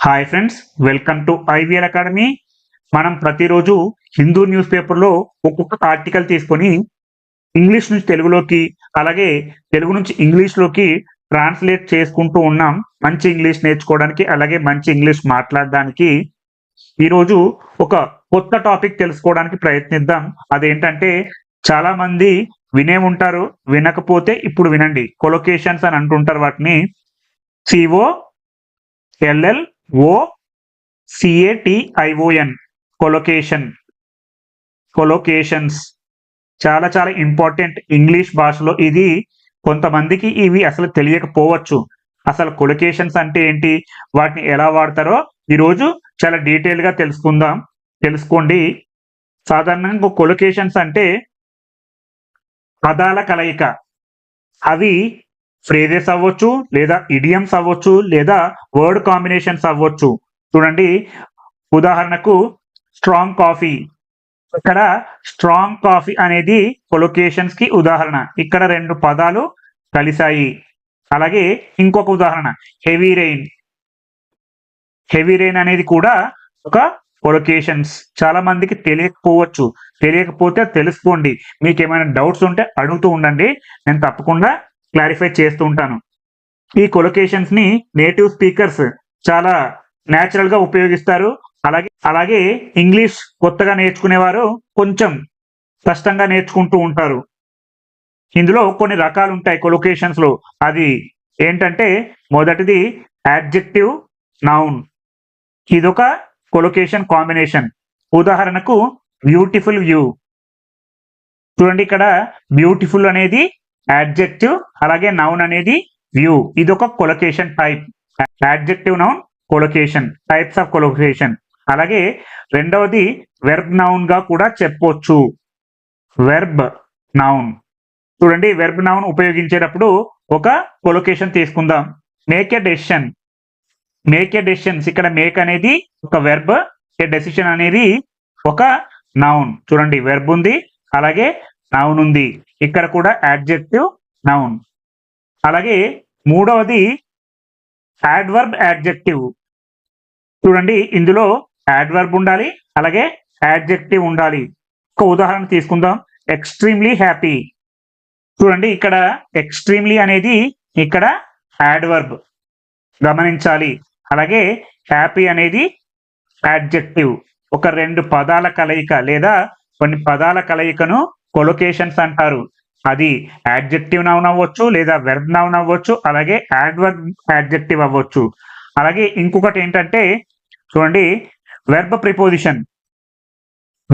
Hi friends welcome to IVL academy మనం ప్రతిరోజు Hindu news పేపర్లో ఒక్కొక్క ఆర్టికల్ తీసుకొని ఇంగ్లీష్ నుంచి తెలుగులోకి అలాగే తెలుగు నుంచి ఇంగ్లీష్లోకి ట్రాన్స్లేట్ చేసుకుంటూ ఉన్నాం. మంచి ఇంగ్లీష్ నేర్చుకోవడానికి అలాగే మంచి ఇంగ్లీష్ మాట్లాడడానికి. ఈరోజు ఒక కొత్త టాపిక్ తెలుసుకోవడానికి ప్రయత్నిద్దాం. అదేంటంటే చాలా మంది వినే ఉంటారు వినకపోతే ఇప్పుడు వినండి. కొలొకేషన్స్ అని అంటుంటారు వాటిని. సిఓ ఎల్ఎల్ ఓ సిఏటిఐఓఎన్ కొలొకేషన్ కొలొకేషన్స్ చాలా చాలా ఇంపార్టెంట్ ఇంగ్లీష్ భాషలో ఇది కొంతమందికి ఇవి అసలు తెలియకపోవచ్చు. అసలు కొలొకేషన్స్ అంటే ఏంటి? వాటిని ఎలా వాడతారో ఈరోజు చాలా డీటెయిల్గా తెలుసుకుందాం. తెలుసుకోండి. సాధారణంగా కొలొకేషన్స్ అంటే పదాల కలయిక. అవి ఫ్రేజెస్ అవ్వచ్చు లేదా ఇడియమ్స్ అవ్వచ్చు లేదా వర్డ్ కాంబినేషన్స్ అవ్వచ్చు. చూడండి ఉదాహరణకు స్ట్రాంగ్ కాఫీ ఇక్కడ స్ట్రాంగ్ కాఫీ అనేది కొలొకేషన్స్కి ఉదాహరణ. ఇక్కడ రెండు పదాలు కలిశాయి. అలాగే ఇంకొక ఉదాహరణ హెవీ రెయిన్ హెవీ రెయిన్ అనేది కూడా ఒక కొలొకేషన్స్ చాలా మందికి తెలియకపోవచ్చు. తెలియకపోతే తెలుసుకోండి. మీకు ఏమైనా డౌట్స్ ఉంటే అడుగుతూ ఉండండి. నేను తప్పకుండా క్లారిఫై చేస్తూ ఉంటాను ఈ కొలొకేషన్స్ని నేటివ్ స్పీకర్స్ చాలా న్యాచురల్గా ఉపయోగిస్తారు. అలాగే అలాగే ఇంగ్లీష్ కొత్తగా నేర్చుకునేవారు కొంచెం కష్టంగా నేర్చుకుంటూ ఉంటారు. ఇందులో కొన్ని రకాలు ఉంటాయి కొలొకేషన్స్లో. అది ఏంటంటే మొదటిది యాడ్జెక్టివ్ నౌన్ ఇదొక కొలొకేషన్ కాంబినేషన్ ఉదాహరణకు బ్యూటిఫుల్ వ్యూ చూడండి ఇక్కడ బ్యూటిఫుల్ అనేది యాడ్జెక్టివ్ అలాగే నౌన్ అనేది వ్యూ ఇది ఒక collocation type adjective noun collocation types of collocation అలాగే రెండవది వెర్బ్ నౌన్గా కూడా చెప్పొచ్చు. వెర్బ్ నౌన్ చూడండి వెర్బ్ నౌన్ ఉపయోగించేటప్పుడు ఒక కొలొకేషన్ తీసుకుందాం. Make a decision make a decisions ఇక్కడ మేక్ అనేది ఒక వెర్బ్ ఏ డెసిషన్ అనేది ఒక నౌన్ చూడండి వెర్బ్ ఉంది అలాగే నౌన్ ఉంది. ఇక్కడ కూడా యాడ్జెక్టివ్ నౌన్ అలాగే మూడవది యాడ్వర్బ్ యాడ్జెక్టివ్ చూడండి ఇందులో యాడ్వర్బ్ ఉండాలి అలాగే యాడ్జెక్టివ్ ఉండాలి. ఒక ఉదాహరణ తీసుకుందాం. ఎక్స్ట్రీమ్లీ హ్యాపీ చూడండి ఇక్కడ ఎక్స్ట్రీమ్లీ అనేది ఇక్కడ యాడ్వర్బ్ గమనించాలి. అలాగే హ్యాపీ అనేది యాడ్జెక్టివ్ ఒక రెండు పదాల కలయిక లేదా కొన్ని పదాల కలయికను కొలొకేషన్స్ అంటారు. అది యాడ్జెక్టివ్ నౌన్ అవ్వచ్చు లేదా వెర్బ్ నౌన్ అవ్వచ్చు అలాగే యాడ్వర్బ్ యాడ్జెక్టివ్ అవ్వచ్చు. అలాగే ఇంకొకటి ఏంటంటే చూడండి వెర్బ్ ప్రిపోజిషన్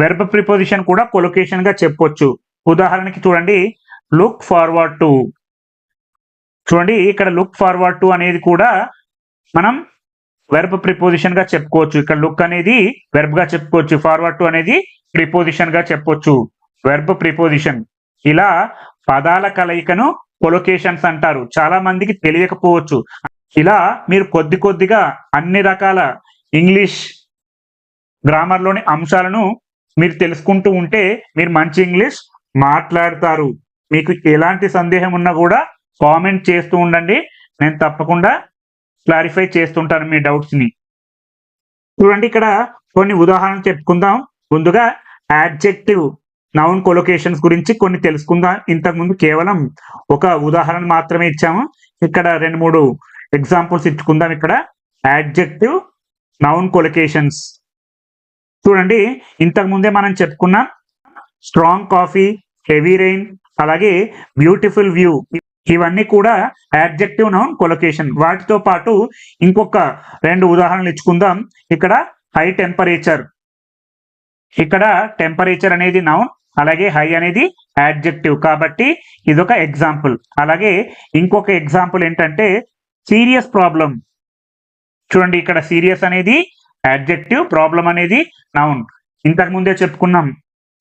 వెర్బ్ ప్రిపోజిషన్ కూడా కొలొకేషన్గా చెప్పొచ్చు. ఉదాహరణకి చూడండి లుక్ ఫార్వర్డ్ టు చూడండి ఇక్కడ లుక్ ఫార్వర్డ్ టు అనేది కూడా మనం వెర్బ్ ప్రిపోజిషన్గా చెప్పుకోవచ్చు. ఇక్కడ లుక్ అనేది వెర్బ్గా చెప్పుకోవచ్చు. ఫార్వర్డ్ టు అనేది ప్రిపోజిషన్గా చెప్పొచ్చు. వెర్బ్ ప్రిపోజిషన్ ఇలా పదాల కలయికను కొలొకేషన్స్ అంటారు. చాలా మందికి తెలియకపోవచ్చు. ఇలా మీరు కొద్ది కొద్దిగా అన్ని రకాల ఇంగ్లీష్ గ్రామర్లోని అంశాలను మీరు తెలుసుకుంటూ ఉంటే మీరు మంచి ఇంగ్లీష్ మాట్లాడతారు. మీకు ఎలాంటి సందేహం ఉన్నా కూడా కామెంట్ చేస్తూ ఉండండి. నేను తప్పకుండా క్లారిఫై చేస్తుంటాను మీ డౌట్స్ని చూడండి ఇక్కడ కొన్ని ఉదాహరణలు చెప్పుకుందాం. ముందుగా యాడ్జెక్టివ్ నౌన్ కొలొకేషన్స్ గురించి కొన్ని తెలుసుకుందాం. ఇంతకుముందు కేవలం ఒక ఉదాహరణ మాత్రమే ఇచ్చాము. ఇక్కడ రెండు మూడు ఎగ్జాంపుల్స్ ఇచ్చుకుందాం ఇక్కడ. యాడ్జెక్టివ్ నౌన్ కొలొకేషన్స్ చూడండి ఇంతకుముందే మనం చెప్పుకున్నాం. స్ట్రాంగ్ కాఫీ హెవీ రెయిన్ అలాగే బ్యూటిఫుల్ వ్యూ ఇవన్నీ కూడా యాడ్జెక్టివ్ నౌన్ కొలొకేషన్ వాటితో పాటు ఇంకొక రెండు ఉదాహరణలు ఇచ్చుకుందాం. ఇక్కడ హై టెంపరేచర్ ఇక్కడ టెంపరేచర్ అనేది నౌన్ అలాగే హై అనేది యాడ్జెక్టివ్ కాబట్టి ఇదొక ఎగ్జాంపుల్ అలాగే ఇంకొక ఎగ్జాంపుల్ ఏంటంటే సీరియస్ ప్రాబ్లం చూడండి ఇక్కడ సీరియస్ అనేది యాడ్జెక్టివ్ ప్రాబ్లం అనేది నౌన్ ఇంతకు ముందే చెప్పుకున్నాం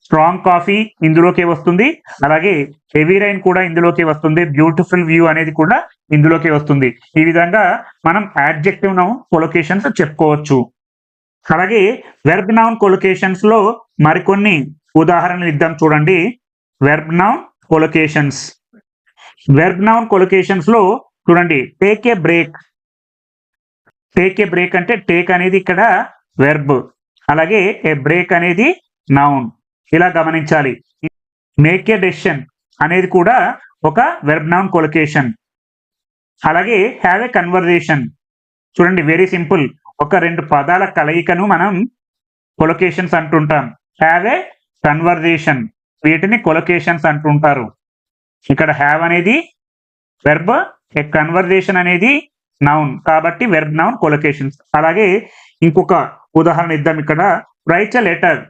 స్ట్రాంగ్ కాఫీ ఇందులోకి వస్తుంది అలాగే హెవీ రైన్ కూడా ఇందులోకి వస్తుంది బ్యూటిఫుల్ వ్యూ అనేది కూడా ఇందులోకి వస్తుంది. ఈ విధంగా మనం యాడ్జెక్టివ్ నౌన్ కొలొకేషన్స్ చెప్పుకోవచ్చు. అలాగే వెర్బ్ నౌన్ కొలొకేషన్స్లో మరికొన్ని ఉదాహరణలు ఇద్దాం చూడండి. Verb noun collocations verb noun కొలొకేషన్స్లో చూడండి take a break take a break అంటే టేక్ అనేది ఇక్కడ వెర్బ్ అలాగే ఏ బ్రేక్ అనేది నౌన్ ఇలా గమనించాలి. మేక్ ఏ డెసిషన్ అనేది కూడా ఒక వెర్బ్ నౌన్ కొలొకేషన్ అలాగే హ్యావ్ ఏ కన్వర్జేషన్ చూడండి వెరీ సింపుల్ ఒక రెండు పదాల కలయికను మనం కొలొకేషన్స్ అంటుంటాం. హ్యావ్ ఏ కన్వర్జేషన్ వీటిని కొలొకేషన్స్ అంటుంటారు. ఇక్కడ హ్యావ్ అనేది వెర్బ్ ఏ కన్వర్జేషన్ అనేది నౌన్ కాబట్టి వెర్బ్ నౌన్ కొలొకేషన్స్ అలాగే ఇంకొక ఉదాహరణ ఇద్దాం ఇక్కడ. రైట్ ఎ లెటర్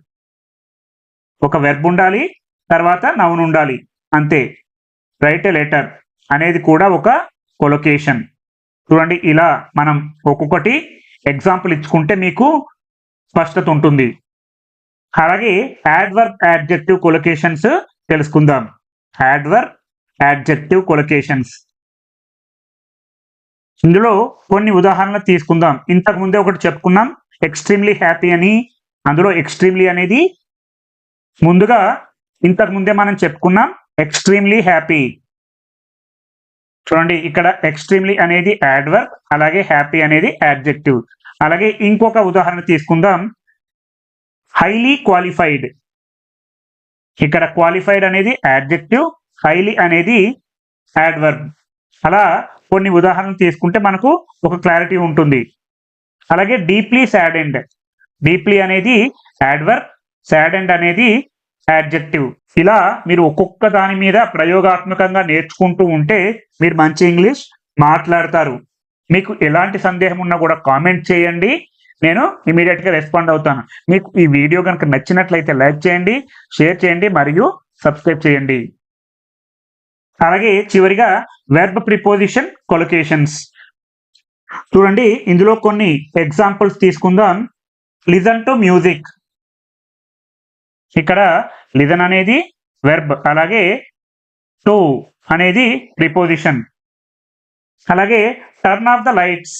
ఒక వెర్బ్ ఉండాలి తర్వాత నౌన్ ఉండాలి. అంతే. రైట్ ఎ లెటర్ అనేది కూడా ఒక కొలొకేషన్ చూడండి ఇలా మనం ఒక్కొక్కటి ఎగ్జాంపుల్ ఇచ్చుకుంటే మీకు స్పష్టత ఉంటుంది. అలాగే యాడ్వర్బ్ యాడ్జెక్టివ్ కొలొకేషన్స్ తెలుసుకుందాం. యాడ్వర్బ్ యాడ్జెక్టివ్ కొలొకేషన్స్ ఇందులో కొన్ని ఉదాహరణలు తీసుకుందాం. ఇంతకు ముందే ఒకటి చెప్పుకున్నాం. ఎక్స్ట్రీమ్లీ హ్యాపీ అని. అందులో ఎక్స్ట్రీమ్లీ అనేది ముందుగా ఇంతకు ముందే మనం చెప్పుకున్నాం. ఎక్స్ట్రీమ్లీ హ్యాపీ చూడండి ఇక్కడ ఎక్స్ట్రీమ్లీ అనేది యాడ్వర్బ్ అలాగే హ్యాపీ అనేది యాడ్జెక్టివ్ అలాగే ఇంకొక ఉదాహరణ తీసుకుందాం. హైలీ క్వాలిఫైడ్ ఇక్కడ క్వాలిఫైడ్ అనేది యాడ్జెక్టివ్ హైలీ అనేది యాడ్వర్బ్ అలా కొన్ని ఉదాహరణలు తీసుకుంటే మనకు ఒక క్లారిటీ ఉంటుంది. అలాగే డీప్లీ సాడెండ్ డీప్లీ అనేది యాడ్వర్బ్ సాడెండ్ అనేది యాడ్జెక్టివ్ ఇలా మీరు ఒక్కొక్క దాని మీద ప్రయోగాత్మకంగా నేర్చుకుంటూ ఉంటే మీరు మంచి ఇంగ్లీష్ మాట్లాడతారు. మీకు ఎలాంటి సందేహం ఉన్నా కూడా కామెంట్ చేయండి. నేను ఇమీడియట్గా రెస్పాండ్ అవుతాను. మీకు ఈ వీడియో కనుక నచ్చినట్లయితే లైక్ చేయండి షేర్ చేయండి మరియు సబ్స్క్రైబ్ చేయండి. అలాగే చివరిగా వెర్బ్ ప్రిపోజిషన్ కొలొకేషన్స్ చూడండి ఇందులో కొన్ని ఎగ్జాంపుల్స్ తీసుకుందాం. లిజన్ టు మ్యూజిక్ ఇక్కడ లిజన్ అనేది వెర్బ్ అలాగే టు అనేది ప్రిపోజిషన్ అలాగే టర్న్ ఆఫ్ ద లైట్స్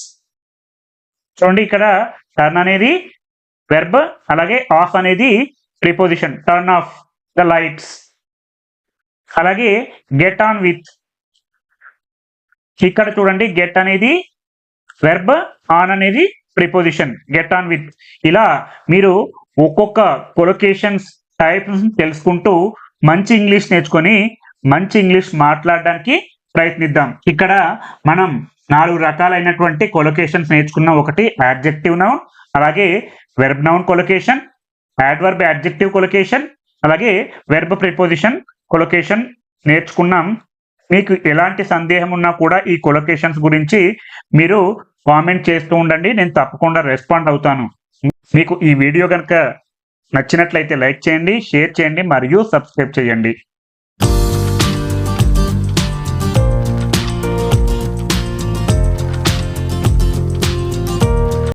చూడండి ఇక్కడ టర్న్ అనేది వెర్బ్ అలాగే ఆఫ్ అనేది preposition turn off the lights అలాగే గెట్ ఆన్ విత్ ఇక్కడ చూడండి గెట్ అనేది వెర్బ్ ఆన్ అనేది ప్రిపోజిషన్ గెట్ ఆన్ విత్ ఇలా మీరు ఒక్కొక్క కొలొకేషన్స్ టైప్స్ తెలుసుకుంటూ మంచి ఇంగ్లీష్ నేర్చుకొని మంచి ఇంగ్లీష్ మాట్లాడడానికి ప్రయత్నిద్దాం. ఇక్కడ మనం నాలుగు రకాలైనటువంటి కొలొకేషన్స్ నేర్చుకున్నాం. ఒకటి యాడ్జెక్టివ్ నౌన్ అలాగే verb noun collocation adverb adjective collocation అలాగే వెర్బ్ ప్రిపోజిషన్ కొలొకేషన్ నేర్చుకున్నాం. మీకు ఎలాంటి సందేహం ఉన్నా కూడా ఈ కొలొకేషన్స్ గురించి మీరు కామెంట్ చేస్తూ ఉండండి. నేను తప్పకుండా రెస్పాండ్ అవుతాను. మీకు ఈ వీడియో కనుక నచ్చినట్లయితే లైక్ చేయండి షేర్ చేయండి మరియు సబ్స్క్రైబ్ చేయండి.